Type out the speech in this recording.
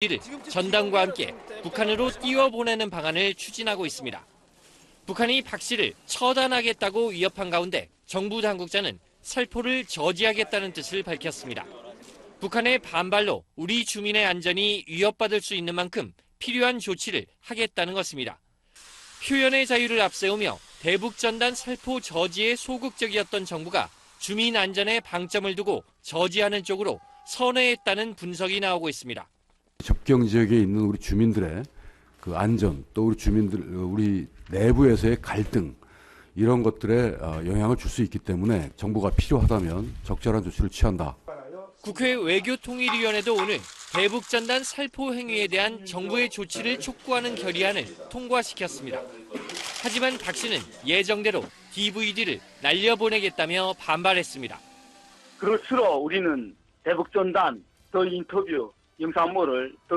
이를 전당과 함께 북한으로 띄워보내는 방안을 추진하고 있습니다. 북한이 박 씨를 처단하겠다고 위협한 가운데 정부 당국자는 살포를 저지하겠다는 뜻을 밝혔습니다. 북한의 반발로 우리 주민의 안전이 위협받을 수 있는 만큼 필요한 조치를 하겠다는 것입니다. 표현의 자유를 앞세우며 대북전단 살포 저지에 소극적이었던 정부가 주민 안전에 방점을 두고 저지하는 쪽으로 선회했다는 분석이 나오고 있습니다. 접경 지역에 있는 우리 주민들의 그 안전 또 우리 주민들 우리 내부에서의 갈등 이런 것들에 어, 영향을 줄 수 있기 때문에 정부가 필요하다면 적절한 조치를 취한다. 국회 외교통일위원회도 오늘 대북 전단 살포 행위에 대한 정부의 조치를 촉구하는 결의안을 통과시켰습니다. 하지만 박 씨는 예정대로 DVD를 날려보내겠다며 반발했습니다. 그럴수록 우리는 대북 전단 더 인터뷰 영상물을 더